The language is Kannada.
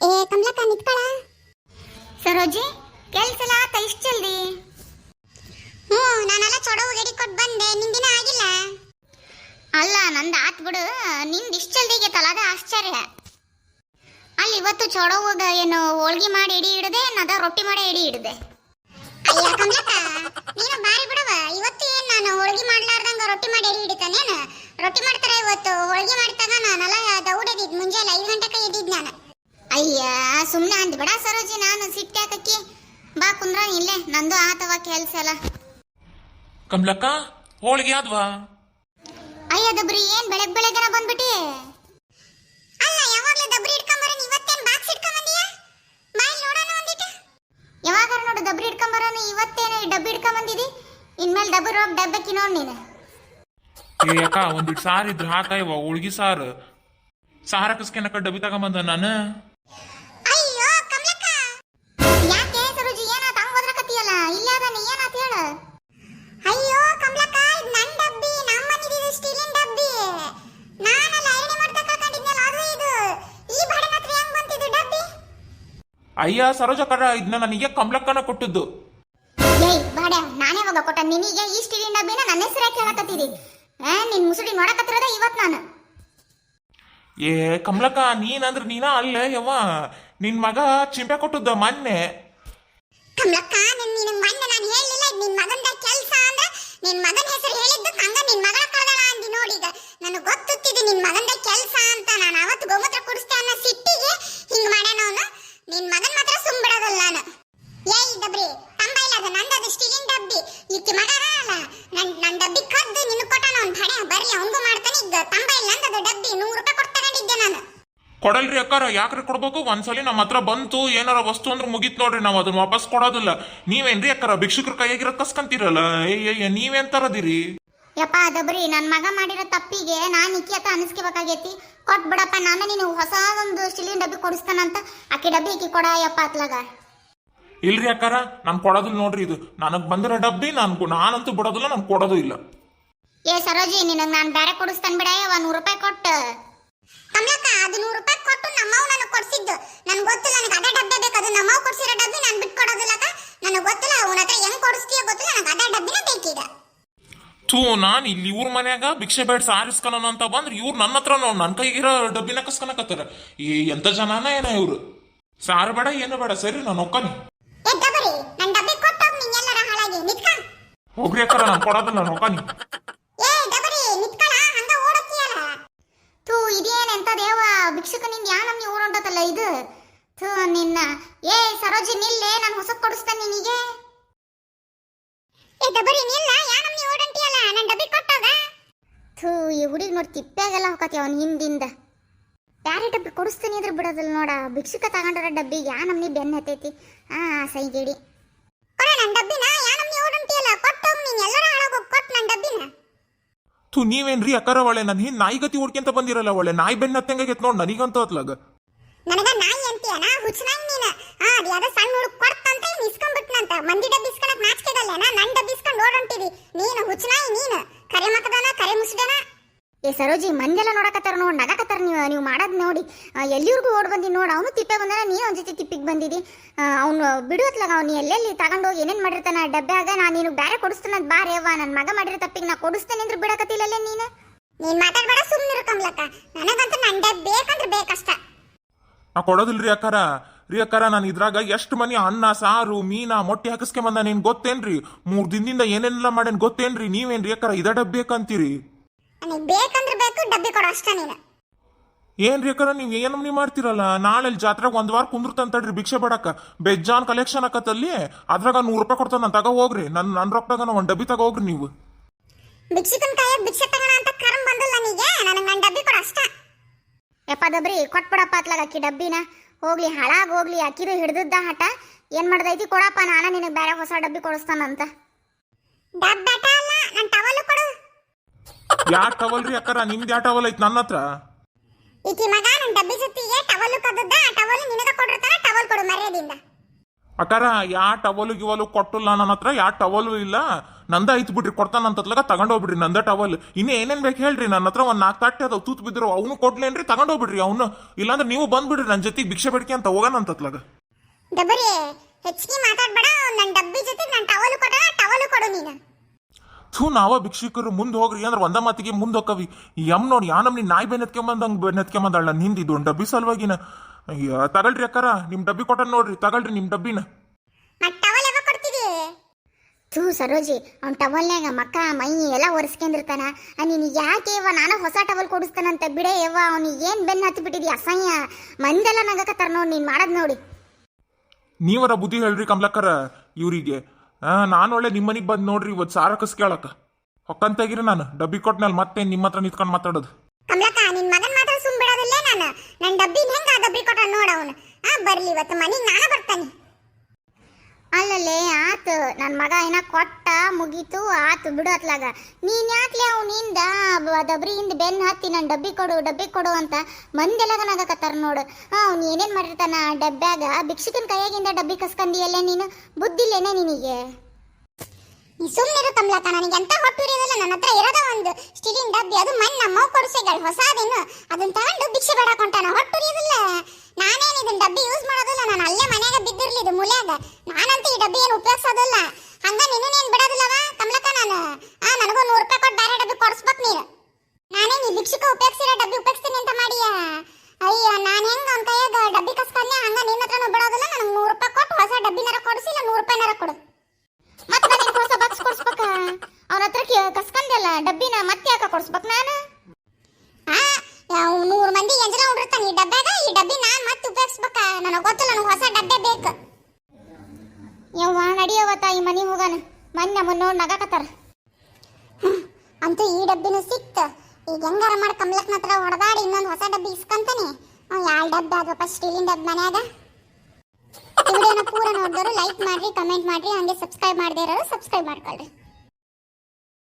ಏ ಕಮಲಕ್ಕ ನಿತ್ಕೊಳ. ಸರೋಜಿ ಕೆಲ್ಸಲ ಆತ ಇಷ್ಟ ಜಲ್ದಿ? ಹ್ಞೂ ನಾನೆಲ್ಲ ಚೊಡವು ಗಡಿ ಕೊಟ್ಟು ಬಂದೆ ನಿಂದಿನ ಆಗಿಲ್ಲ. ಅಲ್ಲ ನಂದು ಆತ್ ಬಿಡು. ನಿಂದು ಇಷ್ಟ ತಲಾದ ಆಶ್ಚರ್ಯ. ಅಲ್ಲಿ ಇವತ್ತು ಚೊಡವಾಗ ಏನು ಹೋಳ್ಗಿ ಮಾಡಿ ಎಡಿ ಹಿಡಿದೆ ನದ ರೊಟ್ಟಿ ಮಾಡಿ ಎಡಿ ಹಿಡಿದೆ ಅಯ್ಯ ಕಮಲಕ್ಕ ನೀನು ಬಾರಿ ಬಿಡವ. ಇವತ್ತು ಏನು ನಾನು ಹೋಳ್ಗಿ ಮಾಡ್ಲಾರ್ದಂಗ ರೊಟ್ಟಿ ಮಾಡಿ ಎಡಿ ಹಿಡಿತಾನೇನು ರೊಟ್ಟಿ ಮಾಡ್ತಾರೆ ಇವತ್ತು ಹೋಳ್ಗಿ ಮಾಡ್ತಾಗ ನಾನೆಲ್ಲ ದೌಡದಿದ್ ಮುಂಜಾನೆ ಐದು ಗಂಟೆಗೆ ಎದ್ದಿದ್ ನಾನು ಅಯ್ಯ ಸುಮ್ಮನೆ ಅಂದ್ ಬಿಡ ಸರೋಜಿ ನಾನು ಸಿಟ್ಟಾಕಿ ಬಾ ಕುಂದ್ರ ಇಲ್ಲೇ ನಂದು ಆತವ ಕೆಲ್ಸ ಎಲ್ಲ. ಕಮಲಕ್ಕ ಹೋಳಿಗೆ ಆದ್ವಾ? ಅಯ್ಯ ದಬ್ರಿ ಏನ್ ಬೆಳಗ್ ಬೆಳಗ್ಗೆನ ಬಂದ್ಬಿಟ್ಟಿ? ಅಲ್ಲ ಯಾವಾಗ್ಲೂ ದಬ್ರಿ ಇಟ್ಕೊಂಬರೇನ್ ಇವತ್ತೇನ್ ಬಾಕ್ಸ್ ಇಟ್ಕೊಂಬಂದಿಯಾ ಬಾಯ್ ನೋಡೋಣ ಒಂದಿಟ್ಟು. ಯಾವಾಗ ನೋಡು ಡಬ್ರಿ ಹಿಡ್ಕೊಂಬರೋನು ಇವತ್ತೇನು ಡಬ್ಬಿ ಬಂದಿದಿ ಇನ್ಮೇಲೆ ಡಬ್ಬಿ ರೋಗ್ ಡಬ್ಬಕ್ಕಿ ನೋಡ್ ನೀನು. ಏ ಅಕ್ಕ ಒಂದಿಟ್ಟು ಸಾರು ಇದ್ರ ಹಾಕಾಯವ ಹೋಳ್ಗಿ ಸಾರು. ಸಾರ ಕಸ್ಕೆನಕ ಡಬ್ಬಿ ತಗೊಂಬಂದ ನಾನು? ಅದಾನೆ ಏನಾತ ಹೇಳ? ಅಯ್ಯೋ ಕಮಲಕ್ಕ ಇದು ನನ್ ಡಬ್ಬಿ ನಮ್ಮ ಮನೆದಿದು ಸ್ಟೀಲಿನ ಡಬ್ಬಿ. ನಾನಲ್ಲ ಐರಣಿ ಮಾಡ್ತಾ ಕಳ್ಕೊಂಡಿದ್ನಲ್ಲ ಅದು ಇದು. ಈ ಬಡನ ಹತ್ರ ಹೆಂಗ್ ಬಂತಿದ್ದು ಡಬ್ಬಿ? ಅಯ್ಯ ಸರೋಜ ಕಡ ಇದನ್ನ ನನಗೆ ಕಮಲಕ್ಕನ ಕೊಟ್ಟಿದ್ದು. ಏಯ್ ಬಾಡ ನಾನೇ ಕೊಟ್ಟ ನಿನಗೆ ಈ ಸ್ಟೀಲಿನ ಡಬ್ಬಿನ ನನ್ನ ಹೆಸರು ಯಾಕೆ ಹೇಳಕತ್ತಿದಿ ನಿನ್ ಮುಸುಡಿ ನೋಡಕತ್ತಿರೋದ ಇವತ್ ನಾನು. ಏ ಕಮಲಕ್ಕ ನೀನಂದ್ರ ನೀನ ಅಲ್ಲೇ ಯವ್ವ. ನಿನ್ ಮಗ ಚಿಂಪೆ ಕೊಟ್ಟದ್ದ ಮೊನ್ನೆ. ನಿನ್ ಮಗನ ಹೆಸರು ಹೇಳಿದ್ದು ಹಂಗ ನಿನ್ ಮಗಳ ಕಳ್ದಳ ಅಂದಿ ನೋಡಿಗ ನನಗೆ ಗೊತ್ತಿದ್ದು ನಿನ್ ಮಗಂದ ಕೆಲಸ ಅಂತ. ನಾನು ಅವತ್ತು ಗೋಮೂತ್ರ ಕುಡಿಸ್ತೆ ಅನ್ನೋ ಸಿಟ್ಟಿಗೆ ಹಿಂಗ್ ಮಾಡ್ಯಾನ ಅವನು. ನಿನ್ ಮಗನ್ ಮಾತ್ರ ಸುಮ್ ಬಿಡೋದಲ್ಲ ನಾನು ಏಯ್ ಡಬ್ರಿ ತಂಬ ಇಲ್ಲ ಅದು ನಂದದು ಸ್ಟೀಲಿನ ಡಬ್ಬಿ ಈಕಿ ಮಗ ಅಲ್ಲ ನನ್ ನನ್ ಡಬ್ಬಿ ಕದ್ದು ನಿನ್ನ ಕೊಟ್ಟಾನ ಅವ್ನ್ ಭಡೆ ಬರ್ಲಿ ಅವಂಗೂ ಮಾಡ್ತಾನೆ ಈಗ ತಂಬ ಇಲ್ಲ ಅಂದದು ಡಬ್ಬಿ ನೂರು ರೂಪಾಯಿ ಕೊಟ್ಟು ತಗೊಂಡಿದ್ದೆ ನಾನು ಕೊಡಲ್ರಿ ಅಕ್ಕಾರ ಯಾಕ್ರಿ ಕೊಡ್ಬೇಕು? ಒಂದ್ಸಲಿ ನಮ್ಮ ಹತ್ರ ಬಂತು ಏನಾರ ವಸ್ತು ಅಂದ್ರೆ ಮುಗೀತ್ ನೋಡ್ರಿ ನಾವು ಅದನ್ನ ವಾಪಸ್ ಕೊಡೋದಿಲ್ಲ. ನೀವೇನ್ರಿ ಅಕ್ಕಾರ ಭಿಕ್ಷುಕರ ಕೈಯಾಗಿರೋ ಕಸ್ಕಂತೀರಲ್ಲ? ಏಯ್ಯ ನೀವೇನ್ ತರದಿರಿ ಯಪ್ಪ ಅದಬ್ರಿ ನನ್ ಮಗ ಮಾಡಿರೋ ತಪ್ಪಿಗೆ ನಾನು ಇಕ್ಕಿ ಅಂತ ಅನಿಸ್ಕೋಬೇಕಾಗೈತಿ. ಕೊಟ್ ಬಿಡಪ್ಪ ನಾನು ನೀನು ಹೊಸ ಒಂದು ಸ್ಟೀಲಿನ ಡಬ್ಬಿ ಕೊಡಿಸ್ತಾನಂತ. ಆಕಿ ಡಬ್ಬಿ ಇಕ್ಕಿ ಕೊಡ ಯಪ್ಪ ಅತ್ಲಾಗ. ಇಲ್ರಿ ಅಕ್ಕಾರ ನಾನ್ ಕೊಡೋದಿಲ್ಲ ನೋಡ್ರಿ ಇದು. ನನಗ್ ಬಂದಿರೋ ಡಬ್ಬಿ ನಾನು ನಾನಂತೂ ಬಿಡೋದಿಲ್ಲ ನಾನು ಕೊಡೋದು ಇಲ್ಲ. ಏ ಸರೋಜಿ ನಿನಗ್ ನಾನು ಬೇರೆ ಕೊಡಿಸ್ತಾನ ಬಿಡ ಒಂದು ನೂರು ರೂಪಾಯಿ ಕೊಟ್ಟು ಕಮಲಕ್ಕ ಅದು ನೂರು ರೂಪಾಯಿ ಕೊಟ್ಟು ನಮ್ಮವ್ ನನಗೆ ಕೊಡ್ಸಿದ್ದು ನನ್ಗೆ ಗೊತ್ತಿಲ್ಲ ನನಗೆ ಅದೇ ಡಬ್ಬೆ ಬೇಕು ಅದು ನಮ್ಮವ್ ಕೊಡ್ಸಿರೋ ಡಬ್ಬಿ ನಾನು ಬಿಟ್ಟು ಕೊಡೋದಿಲ್ಲಕ್ಕ ನನಗೆ ಗೊತ್ತಿಲ್ಲ ಅವನ ಹತ್ರ ಹೆಂಗ್ ಕೊಡಿಸ್ತೀಯೋ ಗೊತ್ತಿಲ್ಲ ನನಗೆ ಅದೇ ಡಬ್ಬಿನ ಬೇಕೀಗ ಥೂ ನಾನ್ ಇಲ್ಲಿ ಇವ್ರ ಮನ್ಯಾಗ ಭಿಕ್ಷೆ ಬೇಡ ಸಾರಿಸ್ಕೊಳೋಣ ಅಂತ ಬಂದ್ರೆ ಇವ್ರು ನನ್ನ ಹತ್ರ ನೋಡ್ ನನ್ನ ಕೈಗಿರೋ ಡಬ್ಬಿನ ಕಸ್ಕೊಳಕತ್ತಾರ ಈ ಎಂತ ಜನನ ಏನ ಇವ್ರು? ಸಾರು ಬೇಡ ಏನು ಬೇಡ ಸರಿ ನಾನು ಒಕ್ಕನಿ. ಹೋಗ್ರಿ ಅಕ್ಕಾರ ನಾನು ಕೊಡೋದಿಲ್ಲ ನಾನು ಒಕ್ಕನಿ. ಏ ಡಬರಿ ನಿತ್ಕಳ ಹಂಗ ಓಡಕ್ಕಿಯಲ್ಲ. ಥೂ ಇದೇನ್ ಎಂತ ದೇವ ಭಿಕ್ಷುಕನಿಂದ ಯಾ ಇದು? ಥೂ ನಿನ್ನ. ಏ ಸರೋಜಿ ನಿಲ್ಲೇ ನಾನು ಹೊಸದ್ ಕೊಡಿಸ್ತೇನೆ ನಿನಗೆ. ಏ ಡಬರಿ ನಿಲ್ಲ ಯಾ ನಮ್ನಿ ಓಡಂಟಿಯಲ್ಲ ನನ್ನ ಡಬ್ಬಿ ಕೊಟ್ಟೋಗ ಥೂ ಈ ಹುಡುಗಿ ನೋಡಿ ತಿಪ್ಪಾಗೆಲ್ಲ ಹೋಗತಿ ಅವನ ಹಿಂದಿಂದ. ಬ್ಯಾರೆ ಡಬ್ಬಿ ಕೊಡಿಸ್ತೀನಿ ಇದ್ರೆ ಬಿಡೋದಿಲ್ಲ ನೋಡ. ಭಿಕ್ಷುಕ ತಗೊಂಡಿರೋ ಡಬ್ಬಿ ಯಾ ನಮ್ನಿ ಬೆನ್ನ ಹತ್ತೈತಿ? ಆ ಸೈಗೇಡಿ ಕೊಡ ನನ್ನ ಡಬ್ಬಿನ ಯಾ ನಮ್ನಿ ಓಡಂಟಿಯಲ್ಲ ಕೊಟ್ಟು ನೀನ್. ಎಲ್ಲರ ಹಾಳಾಗೋಗ್ ಕೊಟ್ಟು ನನ್ನ ಡಬ್ಬಿನ. ಥೂ ನೀವೇನ್ರಿ ಅಕ್ಕಾರ ಒಳ್ಳೆ ನನ್ನ ಹಿಂದ್ ನಾಯಿ ಗತಿ ಹುಡ್ಕೊಂತ ಬಂದಿರಲ್ಲ ಒಳ್ಳೆ ನಾಯಿ ಬೆನ್ನ ಹತ್ತಂಗಾಗೈತ್ ನೋಡ್ ನನಗಂತೂ ಅತ್ಲಾಗ ನನಗ ನಾಯಿ ಅಂತೀಯನ ಹುಚ್ಚನಾಯಿ ನೀನ. ಆ ಅದು ಯಾವ್ದೋ ಸಣ್ಣ ಹುಡುಗ ಕೊಡ್ತಂತ ಅಂತ ಇಸ್ಕೊಂಡ್ಬಿಟ್ನಂತ ಮಂದಿ ಡಬ್ಬಿ ಇಸ್ಕೊಳಕ್ ನಾಚಿಕೆದಲ್ಲ ನಾ ನನ್ ಡಬ್ಬಿ ಇಸ್ಕೊಂಡು ಓಡೊಂಟಿದಿ ನೀನು ಹುಚ್ಚನಾಯಿ ನೀನು. ಏ ಸರೋಜಿ ಮಂದೆಲ್ಲ ನೋಡಕತ್ತಾರ ನೋಡಿ, ನಗಕತ್ತಾರ ನೀವು ನೀವು ಮಾಡೋದು ನೋಡಿ. ಎಲ್ಲಿವರೆಗೂ ಓಡ್ ಬಂದಿ ನೋಡಿ, ಅವನು ತಿಪ್ಪೆ ಬಂದಾನ ನೀನು ಒಂದು ಜೊತೆ ತಿಪ್ಪಿಗೆ ಬಂದಿದಿ. ಅವನು ಬಿಡುವತ್ಲಾಗ ಅವ್ನು ಎಲ್ಲೆಲ್ಲಿ ತಗೊಂಡೋಗಿ ಏನೇನು ಮಾಡಿರ್ತಾನ ಡಬ್ಬ್ಯಾಗ, ನಾನು ನೀನು ಬೇರೆ ಕೊಡಿಸ್ತಾನ ಬಾರಿ ಅವ್ವ ನನ್ನ ಮಗ ಮಾಡಿರೋ ತಪ್ಪಿಗೆ ನಾ ಕೊಡಿಸ್ತೇನೆ ಅಂದ್ರೆ ಬಿಡಕತ್ತಿಲ್ಲಲ್ಲೇ ನೀನು? ನೀನ್ ಮಾತಾಡಬೇಡ ಸುಮ್ಮನಿರು ಕಮ್ಲಕ್ಕ. ನನಗಂತೂ ನನ್ನ ಡಬ್ ಬೇಕಂದ್ರೆ ಬೇಕಷ್ಟ. ನಾ ಕೊಡೋದಿಲ್ರಿ ಅಕ್ಕಾರ. ರೀ ಅಕ್ಕಾರ, ನಾನು ಇದ್ರಾಗ ಎಷ್ಟು ಮನಿ ಅನ್ನ, ಸಾರು, ಮೀನಾ, ಮೊಟ್ಟೆ ಹಾಕಿಸ್ಕೆ ಬಂದ ನೀನ್ ಗೊತ್ತೇನ್ರಿ? ಮೂರ್ ದಿನದಿಂದ ಏನೇನೆಲ್ಲ ಮಾಡೇನ್ ಗೊತ್ತೇನ್ರಿ? ನೀವೇನ್ರಿ ಅಕ್ಕಾರ, ಇದ ಡಬ್ಬಿ ನನಗೆ ಬೇಕಂದ್ರೆ ಬೇಕು ಡಬ್ಬಿ ಕೊಡು ಅಷ್ಟ ನೀನು. ಏನ್ರಿ ಅಕ್ಕಾರ ನೀವ್ ಏನ್ ಮನಿ ಮಾಡ್ತಿರಲ್ಲ? ನಾಳೆ ಜಾತ್ರೆಗೆ ಒಂದ್ ವಾರ ಕುಂದಿರ್ತಂತಡ್ರಿ ಭಿಕ್ಷೆ ಬೇಡಕ್ಕ ಬೆಜ್ಜಾನ್ ಕಲೆಕ್ಷನ್ ಆಕತ್ತಲ್ಲಿ ಅದ್ರಾಗ ನೂರ್ ರೂಪಾಯಿ ಕೊಡ್ತಾನ ತಗೋ ಹೋಗ್ರಿ. ನನ್ ನನ್ ರೊಕ್ಕದಾಗ ಒಂದ್ ಡಬ್ಬಿ ತಗ ಹೋಗ್ರಿ ನೀವು. ಭಿಕ್ಷಕನ್ ಕೈಯಾಗ ಭಿಕ್ಷೆ ತಗೋಣ ಅಂತ ಕರ್ಮ್ ಬಂದಿಲ್ಲ ನನಗೆ ನನಗೆ ನನ್ನ ಡಬ್ಬಿ ಕೊಡು ಅಷ್ಟ. ಯಪ್ಪ ದಬ್ರಿ ಕೊಟ್ಬಿಡಪ್ಪ ಅತ್ಲಾಗ ಅಕ್ಕಿ ಡಬ್ಬಿನ. ಹೋಗ್ಲಿ ಹಾಳಾಗಿ ಹೋಗ್ಲಿ ಅಕ್ಕಿದು ಹಿಡ್ದಿದ್ದ ಹಠ. ಏನ್ ಮಾಡ್ದೈತಿ ಕೊಡಪ್ಪ ನಾನ ನಿನಗೆ ಬೇರೆ ಹೊಸ ಡಬ್ಬಿ ಕೊಡಿಸ್ತಾನಂತ. ಡಬ್ಬ ಅಲ್ಲ ನನ್ನ ಟವಲ್ ಕೊಡು. ಯಾ ಟವಲ್ರಿ ಅಕ್ಕರ? ನಿಮ್ದು ಯಾ ಟವಲ್ ಐತೆ? ನನ್ನ ಹತ್ರ ಈಕಿ ಮಗ ನನ್ನ ಡಬ್ಬಿ ಜೊತೆಗೆ ಟವಲ್ ಕದ್ದದ್ದ ಆ ಟವಲ್ ನಿನಗ ಟವಲ್ ಕೊಡು ಮರ್ಯಾದಿಂದ. ಅಕಾರ ಯಾ ಟವಲು ಗಿವಲು ಕೊಟ್ಟಿಲ್ಲ ನನ್ನ ಹತ್ರ ಯಾ ಟವಲು ಇಲ್ಲ. ನಂದ ಐತ್ ಬಿಡ್ರಿ ಕೊಡ್ತಾನಂತತ್ಲಾಗ ತಗೊಂಡೋಗ್ಬಿಡ್ರಿ ನಂದ ಟವಲ್ ಇನ್ನ ಏನೇನ್ ಬೇಕು ಹೇಳ್ರಿ ನನ್ನ ಹತ್ರ ಒಂದ್ ನಾಲ್ಕು ತಟ್ಟೆ ಅದಾವ ತೂತ್ ಬಿದ್ರು ಅವನು ಕೊಡ್ಲೇನ್ರಿ ತಗೊಂಡೋಗ್ಬಿಡ್ರಿ ಅವನು. ಇಲ್ಲಾಂದ್ರೆ ನೀವು ಬಂದ್ಬಿಡ್ರಿ ನನ್ನ ಜೊತೆಗೆ ಭಿಕ್ಷೆ ಬೇಡಿಕೆ ಅಂತ ಹೋಗೋಣ ಅಂತತ್ಲಾಗ. ಡಬರಿ ಹೆಚ್ಚಿಗೆ ಮಾತಾಡ್ಬೇಡ ನನ್ನ ಡಬ್ಬಿ ಜೊತೆ ನನ್ನ ಟವಲ್ ಕೊಡ ಟವಲ್ ಕೊಡು ನೀನು. ಥೂ ನಾವ ಭಿಕ್ಷುಕರು ಮುಂದೆ ಹೋಗ್ರಿ ಅಂದ್ರೆ ಒಂದ ಮಾತಿಗೆ ಮುಂದೆ ಹೋಗವಿ ಎಂ ನೋಡಿ ಯಾ ನಮ್ ನಾಯಿ ಎತ್ಕೊಂಬಂದಾಳ ನನ್ನ ಹಿಂದಿ ಇದೊಂದು ಡಬ್ಬಿ ಸಲುವಾಗಿನ. ಅಯ್ಯ ತಗಳ್ರಿ ಅಕ್ಕಾರ ನಿಮ್ ಡಬ್ಬಿ ಕೊಟ್ಟ ನೋಡ್ರಿ ತಗಳ್ರಿ ನಿಮ್ ಡಬ್ಬಿನ. ಥೂ ಸರೋಜಿ ಅವ್ನ ಟವಲ್ನ್ಯಾಗ ಮಕ್ಕ ಮೈ ಎಲ್ಲ ಒರೆಸ್ಕೊಂಡಿರ್ತಾನ. ನೀನು ಯಾಕೆ ಇವ ನಾನು ಹೊಸ ಟವಲ್ ಕೊಡಿಸ್ತಾನಂತ ಬಿಡೇ ಯವ್ವ. ಅವ್ನಿಗೆ ಏನು ಬೆನ್ನು ಹತ್ತಿ ಬಿಟ್ಟಿದಿ ಅಸಹ್ಯ. ಮಂದೆಲ್ಲ ನಗಕತ್ತಾರ ನೋಡಿ ನೀನು ಮಾಡೋದು ನೋಡಿ. ನೀವರ ಬುದ್ಧಿ ಹೇಳ್ರಿ ಕಮಲಕ್ಕರ ಇವರಿಗೆ. ನಾನು ಒಳ್ಳೆ ನಿಮ್ಮನಿಗೆ ಬಂದು ನೋಡ್ರಿ ಇವತ್ತು ಸಾರ ಕಸ್ ಕೇಳಕ್ಕ ಹೊಕ್ಕಂತಾಗಿರಿ ನಾನು, ಡಬ್ಬಿ ಕೊಟ್ನಲ್ಲಿ ಮತ್ತೆ ನಿಮ್ಮ ಹತ್ರ ನಿಂತ್ಕೊಂಡು ಮಾತಾಡೋದು. ಕಮಲಕ್ಕ ನಿನ್ ಮಗನ್ ಮಾತ್ರ ಸುಮ್ ಬಿಡೋದಿಲ್ಲ ನಾನು. ನನ್ನ ಡಬ್ಬಿನ ಹೆಂಗ ಡಬ್ಬಿ ಕೊಟ್ಟ ನೋಡ ಅವನು. ಆ, ಬರ್ಲಿ ಇವತ್ತು ಮನೆಗೆ ನಾನು ಬರ್ತಾನೆ. ನನ್ನ ಮಗ ಏನ ಕೊಟ್ಟ ಮುಗೀತು, ಆತು ಬಿಡು ಹತ್ಲಾಗ ನೀನ್ ಯಾಕ್ಲೆ ಅವನಿಂದ ದಬ್ರಿಯಿಂದ ಬೆನ್ನು ಹತ್ತಿ ನನ್ನ ಡಬ್ಬಿ ಕೊಡು ಡಬ್ಬಿ ಕೊಡು ಅಂತ ಮಂದೆಲ್ಲ ನಗಕತ್ತಾರ ನೋಡು. ಅವ್ನು ಏನೇನ್ ಮಾಡಿರ್ತಾನ ಡಬ್ಬ್ಯಾಗ? ಭಿಕ್ಷುಕನ ಕೈಯಾಗಿಂದ ಡಬ್ಬಿ ಕಸ್ಕಂದಿಯಲ್ಲೇ ನೀನು? ಬುದ್ಧಿಲ್ಲೇನೆ ನಿನಗೆ? ನೀ ಸುಮ್ಮನಿರು ಕಮಲಕ್ಕ ನನಗೆ ಎಂತ ಹೊಟ್ಟುರಿಯೋದಿಲ್ಲ ನನ್ನ ಹತ್ರ ಇರೋದ ಒಂದು. ಸ್ಟೀಲಿನ ಡಬ್ಬಿ, ಅದು ಮಣ್ಣು ನಮ್ಮ ಕೊಡಿಸೆಗಳು, ಹೊಸದೇನು. ಅದನ್ನ ತಗೊಂಡು ಭಿಕ್ಷೆ ಹೊಂಟಾನ ಹೊಟ್ಟುರಿಯೋದಿಲ್ಲ ನಾನೇನು ಇದನ್ನ ಡಬ್ಬಿ ಯೂಸ್ ಮಾಡೋದಿಲ್ಲ ನಾನು ಅಲ್ಲೇ ಮನ್ಯಾಗ ಬಿದ್ದಿರ್ಲಿ ಇದು ಮೂಲ್ಯಾಗ ನಾನಂತೂ ಈ ಡಬ್ಬಿ ಏನು ಉಪಯೋಗಿಸೋದಿಲ್ಲ ಹಂಗ ನೀನೇನು ಬಿಡೋದಿಲ್ಲವ ಕಮಲಕ್ಕ ನಾನು ಆ ನನಗೂ ನೂರು ರೂಪಾಯಿ ಕೊಟ್ಟು ಬೇರೆ ಡಬ್ಬಿ ಕೊಡಿಸ್ಬೇಕು ನೀನು ನಾನೇನು ಈ ಭಿಕ್ಷುಕ ಉಪಯೋಗಿಸಿರೋ ಡಬ್ಬಿ ಉಪಯೋಗಿಸ್ತೀನಿ ಅಂತ ಮಾಡಿಯ ಅಯ್ಯ ನಾನು ಹೆಂಗ ಅವ್ನ ಕೈಯಾಗ ಡಬ್ಬಿ ಕಸ್ಕೊಂಡೆ ಹಂಗ ನಿನ್ನ ಹತ್ರನೂ ಬಿಡೋದಿಲ್ಲ ನನಗೆ ನೂರು ರೂಪಾಯಿ ಕೊಟ್ಟು ಹೊಸ ಡಬ್ಬಿನಾರ ಕೊಡಿಸಿ ಇಲ್ಲ ನೂರು ರೂಪಾಯಿನಾರ ಕೊಡು ಮತ್ತೆ ನನಗೆ ಹೊಸ ಬಾಕ್ಸ್ ಕೊಡ್ಸ್ಬೇಕ ಅವನ ಹತ್ರ ಕಸ್ಕಂದಲ್ಲ ಡಬ್ಬಿನ ಮತ್ತೆ ಯಾಕ ಕೊಡ್ಸ್ಬೇಕು ನಾನು ಆ ಯಾವ ನೂರು ಮಂದಿ ಈ ಡಬ್ಬ್ಯಾಗ, ಈ ಡಬ್ಬಿ ನಾನು ಮತ್ತೆ ಉಪಯೋಗಿಸ್ಬೇಕ. ನನಗೆ ಗೊತ್ತಿಲ್ಲ, ನನಗೆ ಹೊಸ ಡಬ್ಬೆ ಬೇಕು. ಯವ್ವ ನಡಿಯವ್ವ ತಾಯಿ, ಮನೆ ಹೋಗೋಣ ಮೊನ್ನೆ ನಮ್ಮ ನೋಡಿ ನಗಾಕತ್ತಾರ. ಅಂತೂ ಈ ಡಬ್ಬಿನೂ ಸಿಕ್ತು. ಈಗ ಹೆಂಗಾರ ಮಾಡಿ ಕಮಲಕ್ಕನ ಹತ್ರ ಹೊಡೆದಾಡಿ, ಇನ್ನೊಂದು ಹೊಸ ಡಬ್ಬಿ ಇಸ್ಕೊಂತಾನೆ. ಯಾವ ಡಬ್ಬೆ ಅದಪ್ಪ ಸ್ಟೀಲಿನ ಡಬ್ಬಿ ಮನ್ಯಾಗ? ಈ ವಿಡಿಯೋನ ಪೂರ ನೋಡಿದವರು ಲೈಕ್ ಮಾಡ್ರಿ ಕಮೆಂಟ್ ಮಾಡ್ರಿ, ಹಂಗೆ ಸಬ್ಸ್ಕ್ರೈಬ್ ಮಾಡದೇ ಇರೋರು ಸಬ್ಸ್ಕ್ರೈಬ್ ಮಾಡ್ಕೊಳ್ರಿ.